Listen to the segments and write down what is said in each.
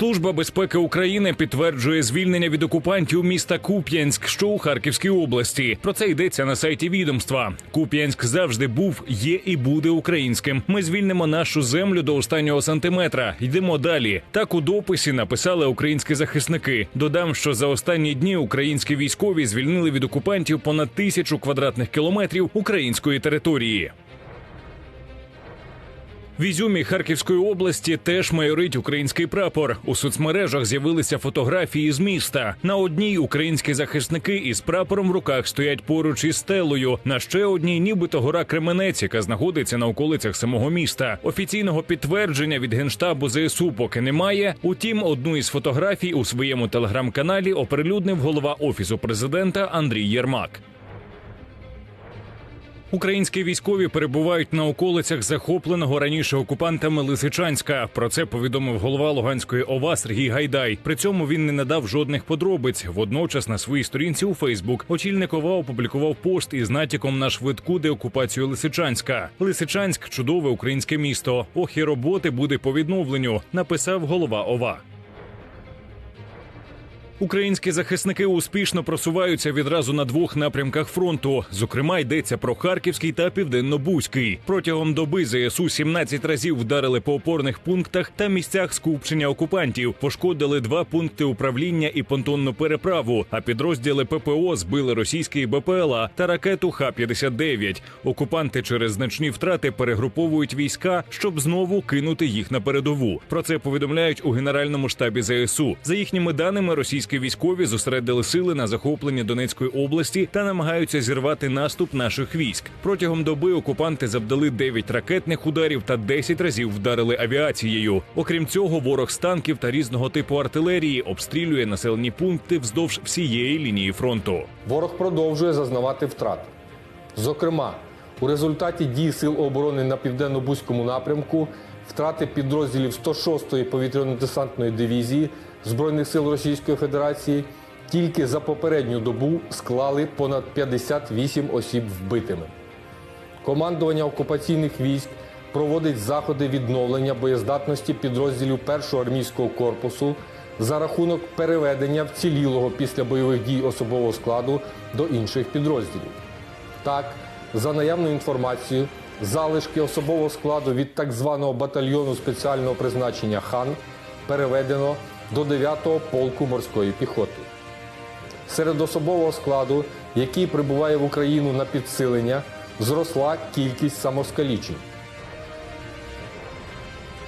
Служба безпеки України підтверджує звільнення від окупантів міста Куп'янськ, що у Харківській області. Про це йдеться на сайті відомства. Куп'янськ завжди був, є і буде українським. Ми звільнимо нашу землю до останнього сантиметра. Йдемо далі. Так у дописі написали українські захисники. Додам, що за останні дні українські військові звільнили від окупантів понад тисячу квадратних кілометрів української території. В Ізюмі Харківської області теж майорить український прапор. У соцмережах з'явилися фотографії з міста. На одній українські захисники із прапором в руках стоять поруч із стелою. На ще одній, нібито гора Кременець, яка знаходиться на околицях самого міста. Офіційного підтвердження від генштабу ЗСУ поки немає. Утім, одну із фотографій у своєму телеграм-каналі оприлюднив голова офісу президента Андрій Єрмак. Українські військові перебувають на околицях захопленого раніше окупантами Лисичанська. Про це повідомив голова Луганської ОВА Сергій Гайдай. При цьому він не надав жодних подробиць. Водночас на своїй сторінці у Фейсбук очільник ОВА опублікував пост із натяком на швидку деокупацію Лисичанська. Лисичанськ чудове українське місто. Ох і роботи буде по відновленню. Написав голова ОВА. Українські захисники успішно просуваються відразу на двох напрямках фронту. Зокрема, йдеться про Харківський та Південно-Бузький. Протягом доби ЗСУ 17 разів вдарили по опорних пунктах та місцях скупчення окупантів. Пошкодили два пункти управління і понтонну переправу. А підрозділи ППО збили російський БПЛА та ракету Х-59. Окупанти через значні втрати перегруповують війська, щоб знову кинути їх на передову. Про це повідомляють у генеральному штабі ЗСУ. За їхніми даними, російські військові зосередили сили на захопленні Донецької області та намагаються зірвати наступ наших військ. Протягом доби окупанти завдали 9 ракетних ударів та 10 разів вдарили авіацією. Окрім цього, ворог з танків та різного типу артилерії обстрілює населені пункти вздовж всієї лінії фронту. Ворог продовжує зазнавати втрат. Зокрема, у результаті дій сил оборони на південно-бузькому напрямку втрати підрозділів 106-ї повітряно-десантної дивізії Збройних сил Російської Федерації тільки за попередню добу склали понад 58 осіб вбитими. Командування окупаційних військ проводить заходи відновлення боєздатності підрозділів 1-го армійського корпусу за рахунок переведення вцілілого після бойових дій особового складу до інших підрозділів. Так, за наявною інформацією, залишки особового складу від так званого батальйону спеціального призначення хан переведено до 9-го полку морської піхоти. Серед особового складу, який прибуває в Україну на підсилення, зросла кількість самоскалічень.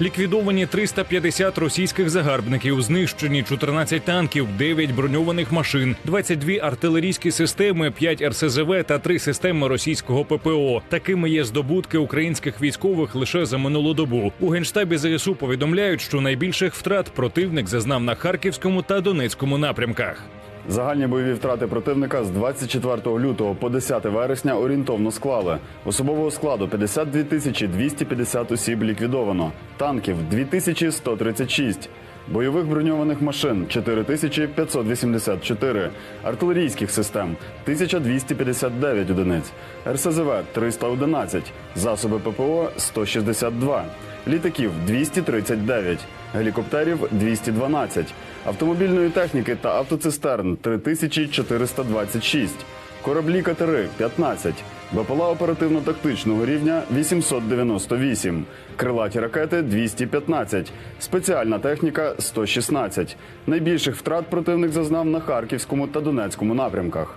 Ліквідовані 350 російських загарбників, знищені 14 танків, 9 броньованих машин, 22 артилерійські системи, 5 РСЗВ та 3 системи російського ППО. Такими є здобутки українських військових лише за минулу добу. У генштабі ЗСУ повідомляють, що найбільших втрат противник зазнав на харківському та донецькому напрямках. Загальні бойові втрати противника з 24 лютого по 10 вересня орієнтовно склали. Особового складу 52 тисячі 250 осіб ліквідовано, танків 2136, бойових броньованих машин 4584, артилерійських систем 1259 одиниць, РСЗВ 311, засоби ППО 162, літаків 239, гелікоптерів 212, автомобільної техніки та автоцистерн 3426, кораблі катери 15, БПЛА оперативно-тактичного рівня 898, крилаті ракети 215, спеціальна техніка 116. Найбільших втрат противник зазнав на Харківському та Донецькому напрямках.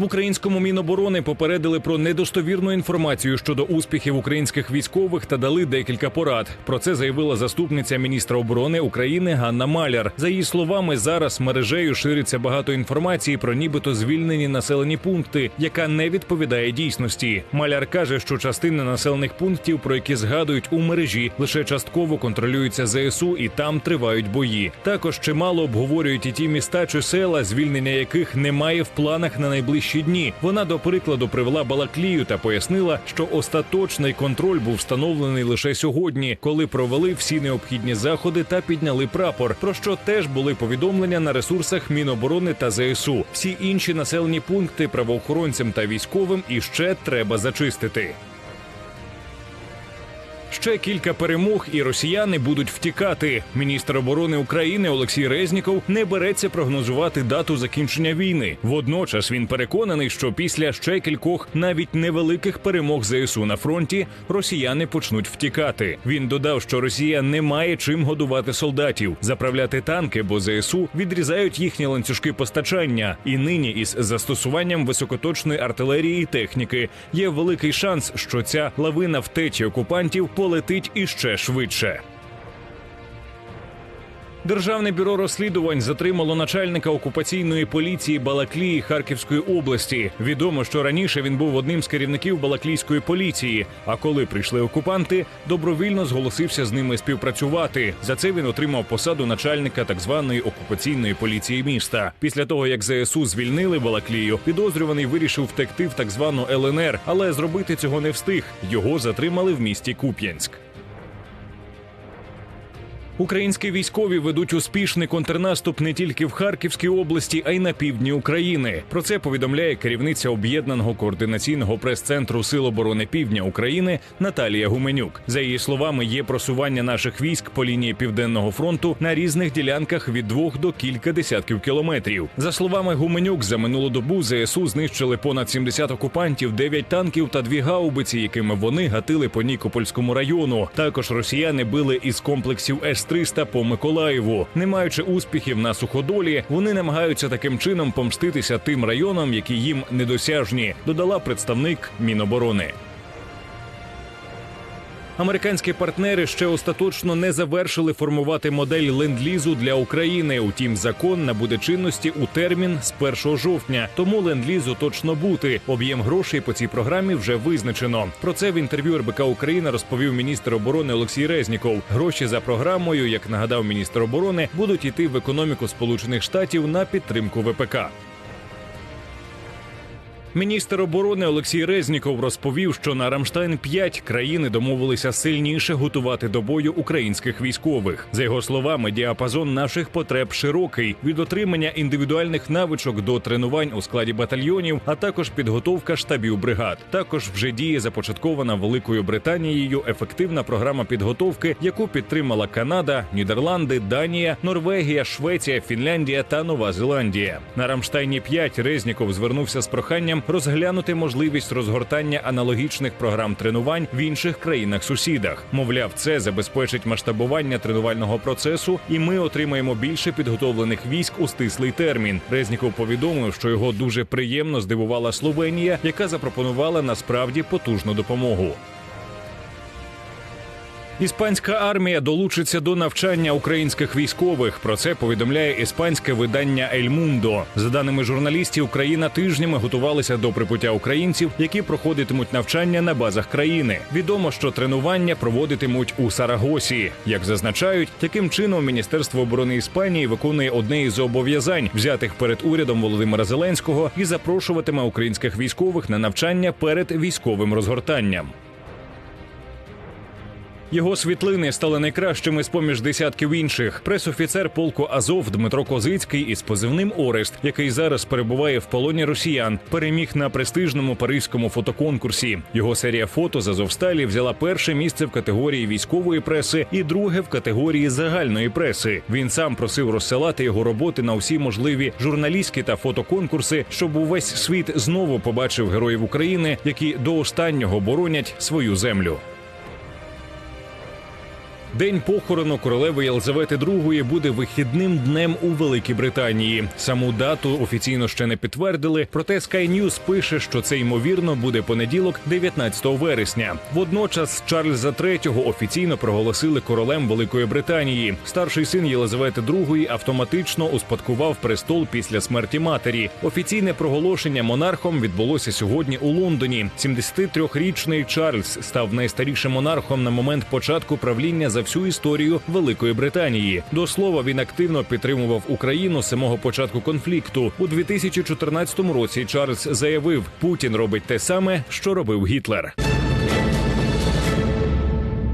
В українському міноборони попередили про недостовірну інформацію щодо успіхів українських військових та дали декілька порад. Про це заявила заступниця міністра оборони України Ганна Маляр. За її словами, зараз мережею шириться багато інформації про нібито звільнені населені пункти, яка не відповідає дійсності. Маляр каже, що частина населених пунктів, про які згадують у мережі, лише частково контролюються ЗСУ і там тривають бої. Також чимало обговорюють і ті міста чи села, звільнення яких немає в планах на найближчі дні. Вона до прикладу привела Балаклію та пояснила, що остаточний контроль був встановлений лише сьогодні, коли провели всі необхідні заходи та підняли прапор. Про що теж були повідомлення на ресурсах Міноборони та ЗСУ. Всі інші населені пункти правоохоронцям та військовим іще треба зачистити. Ще кілька перемог, і росіяни будуть втікати. Міністр оборони України Олексій Резніков не береться прогнозувати дату закінчення війни. Водночас він переконаний, що після ще кількох навіть невеликих перемог ЗСУ на фронті росіяни почнуть втікати. Він додав, що Росія не має чим годувати солдатів, заправляти танки, бо ЗСУ відрізають їхні ланцюжки постачання. І нині із застосуванням високоточної артилерії і техніки є великий шанс, що ця лавина втечі окупантів полетить іще швидше. Державне бюро розслідувань затримало начальника окупаційної поліції Балаклії Харківської області. Відомо, що раніше він був одним з керівників Балаклійської поліції. А коли прийшли окупанти, добровільно зголосився з ними співпрацювати. За це він отримав посаду начальника так званої окупаційної поліції міста. Після того як ЗСУ звільнили Балаклію, підозрюваний вирішив втекти в так звану ЛНР, але зробити цього не встиг. Його затримали в місті Куп'янськ. Українські військові ведуть успішний контрнаступ не тільки в Харківській області, а й на півдні України. Про це повідомляє керівниця об'єднаного координаційного прес-центру Сил оборони Півдня України Наталія Гуменюк. За її словами, є просування наших військ по лінії південного фронту на різних ділянках від двох до кілька десятків кілометрів. За словами Гуменюк, за минулу добу ЗСУ знищили понад 70 окупантів, 9 танків та дві гаубиці, якими вони гатили по Нікопольському району. Також росіяни били із комплексів С-300 по Миколаєву. Не маючи успіхів на суходолі, вони намагаються таким чином помститися тим районам, які їм недосяжні, додала представник Міноборони. Американські партнери ще остаточно не завершили формувати модель ленд-лізу для України. Утім, закон набуде чинності у термін з 1 жовтня. Тому ленд-лізу точно бути. Об'єм грошей по цій програмі вже визначено. Про це в інтерв'ю РБК Україна розповів міністр оборони Олексій Резніков. Гроші за програмою, як нагадав міністр оборони, будуть йти в економіку Сполучених Штатів на підтримку ВПК. Міністр оборони Олексій Резніков розповів, що на Рамштайн 5 країни домовилися сильніше готувати до бою українських військових. За його словами, діапазон наших потреб широкий від отримання індивідуальних навичок до тренувань у складі батальйонів, а також підготовка штабів бригад. Також вже діє започаткована Великою Британією ефективна програма підготовки, яку підтримала Канада, Нідерланди, Данія, Норвегія, Швеція, Фінляндія та Нова Зеландія. На Рамштайні 5 Резніков звернувся з проханням розглянути можливість розгортання аналогічних програм тренувань в інших країнах-сусідах. Мовляв, це забезпечить масштабування тренувального процесу, і ми отримаємо більше підготовлених військ у стислий термін. Резніков повідомив, що його дуже приємно здивувала Словенія, яка запропонувала насправді потужну допомогу. Іспанська армія долучиться до навчання українських військових. Про це повідомляє іспанське видання Ель Мундо. За даними журналістів, країна тижнями готувалася до прибуття українців, які проходитимуть навчання на базах країни. Відомо, що тренування проводитимуть у Сарагосі. Як зазначають, таким чином Міністерство оборони Іспанії виконує одне із зобов'язань, взятих перед урядом Володимира Зеленського, і запрошуватиме українських військових на навчання перед військовим розгортанням. Його світлини стали найкращими з поміж десятків інших. Пресофіцер полку Азов Дмитро Козицький із позивним Орест, який зараз перебуває в полоні росіян, переміг на престижному паризькому фотоконкурсі. Його серія фото з Азовсталі взяла перше місце в категорії військової преси і друге в категорії загальної преси. Він сам просив розсилати його роботи на всі можливі журналістські та фотоконкурси, щоб увесь світ знову побачив героїв України, які до останнього боронять свою землю. День похорону королеви Єлизавети II буде вихідним днем у Великій Британії. Саму дату офіційно ще не підтвердили. Проте Sky News пише, що це ймовірно буде понеділок, 19 вересня. Водночас Чарльза III офіційно проголосили королем Великої Британії. Старший син Єлизавети II автоматично успадкував престол після смерті матері. Офіційне проголошення монархом відбулося сьогодні у Лондоні. 73-річний Чарльз став найстарішим монархом на момент початку правління за всю історію Великої Британії. До слова, він активно підтримував Україну з самого початку конфлікту. У 2014 році Чарльз заявив, Путін робить те саме, що робив Гітлер.